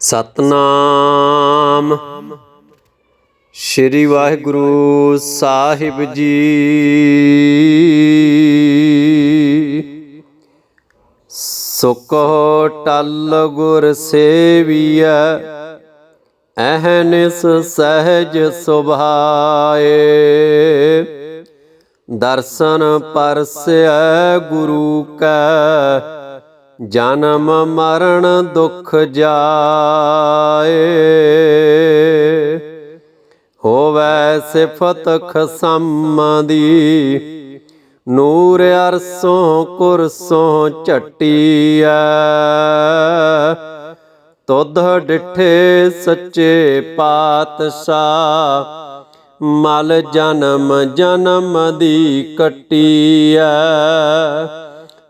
ਸਤਨਾਮ। ਸ੍ਰੀ ਵਾਹਿਗੁਰੂ ਸਾਹਿਬ ਜੀ। ਸੁਕੋ ਟਲ ਗੁਰ ਸੇਵੀਐ ਅਹਨਿਸ ਸਹਿਜ ਸੁਭਾਏ। ਦਰਸ਼ਨ ਪਰਸੈ ਗੁਰੂ ਕੈ ਜਨਮ ਮਰਨ ਦੁਖ ਜਾਏ। ਹੋਵੇ ਸਿਫਤ ਖਸਮ ਦੀ, ਨੂਰ ਅਰਸੋਂ ਕੁਰਸੋਂ ਝਟੀਐ। ਤੁਧ ਡਿਠੇ ਸੱਚੇ ਪਾਤਸ਼ਾਹ, ਮਲ ਜਨਮ ਜਨਮ ਦੀ ਕਟੀਐ।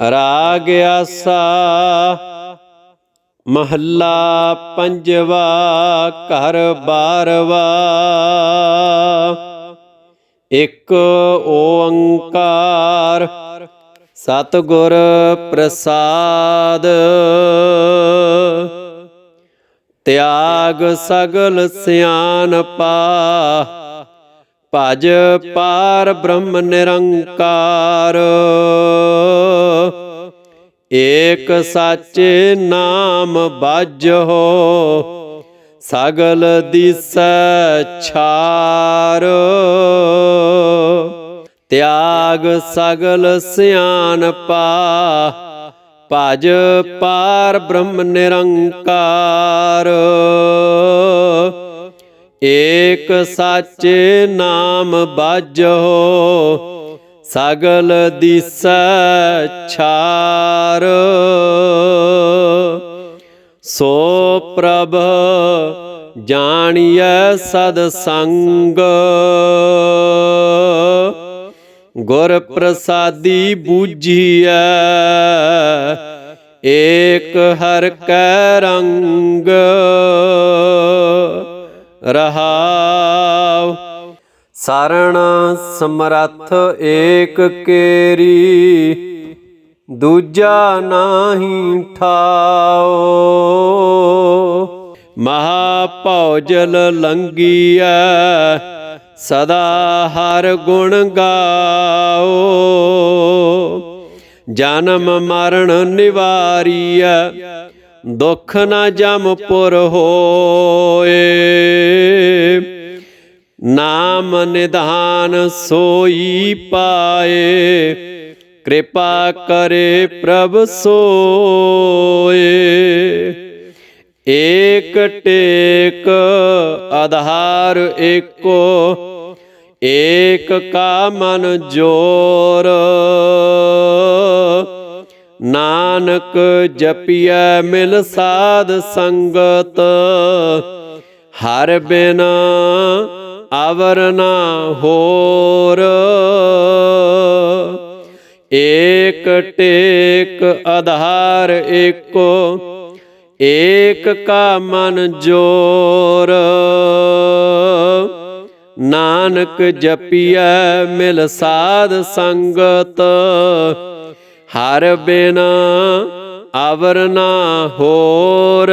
ਰਾਗ ਆਸਾ, ਮਹੱਲਾ ਪੰਜਵਾ, ਘਰ ਬਾਰਵਾ। ਇੱਕ ਓੰਕਾਰ, ਸਤਿਗੁਰ ਪ੍ਰਸਾਦ। ਤਿਆਗ ਸਗਲ ਸਿਆਨਪਾ ਭਜ ਪਾਰ ਬ੍ਰਹਮ ਨਿਰੰਕਾਰ। ਏਕ ਸੱਚ ਨਾਮ ਬਾਜੋ ਸਗਲ ਦਿਸੈ ਛਾਰ। ਤਿਆਗ ਸਗਲ ਸਿਆਨਪਾ ਭਜ ਪਾਰ ਬ੍ਰਹਮ ਨਿਰੰਕਾਰ। ਏਕ ਸੱਚ ਨਾਮ ਬਾਜੋ ਸਗਲ ਦਿਸੈ ਛਾਰ। ਸੋ ਪ੍ਰਭ ਜਾਣੀਐ ਸਦ ਸੰਗ। ਗੁਰ ਪ੍ਰਸਾਦੀ ਬੂਝੀਐ, ਏਕ ਹਰ ਕੈ ਰੰਗ ਰਹਾਉ ਸਰਣ ਸਮਰੱਥ ਏਕ ਕੇਰੀ, ਦੂਜਾ ਨਾਹੀ ਠਾਓ। ਮਹਾ ਭੌਜਲ ਲੰਗੀਐ, ਸਦਾ ਹਰ ਗੁਣ ਗਾਓ। ਜਨਮ ਮਰਨ ਨਿਵਾਰੀਐ, ਦੁਖ ਨ ਜਮ ਪੁਰ ਹੋਏ। ਨਾਮ ਨਿਧਾਨ ਸੋਈ ਪਾਏ, ਕਿਰਪਾ ਕਰੇ ਪ੍ਰਭ ਸੋਏ। ਏਕ ਟੇਕ ਆਧਾਰ ਏਕੋ, ਏਕ ਕਾ ਮਨ ਜੋਰ। ਨਾਨਕ ਜਪੀਐ ਮਿਲ ਸਾਧ ਸੰਗਤ, ਹਰ ਬਿਨਾ ਅਵਰ ਨਾ ਹੋਰ। ਏਕ ਟੇਕ ਆਧਾਰ ਏਕੋ, ਏਕ ਕਾ ਮਨ ਜੋਰ। ਨਾਨਕ ਜਪੀਐ ਮਿਲ ਸਾਧ ਸੰਗਤ, ਹਰ ਬਿਨਾ ਅਵਰ ਨਾ ਹੋਰ।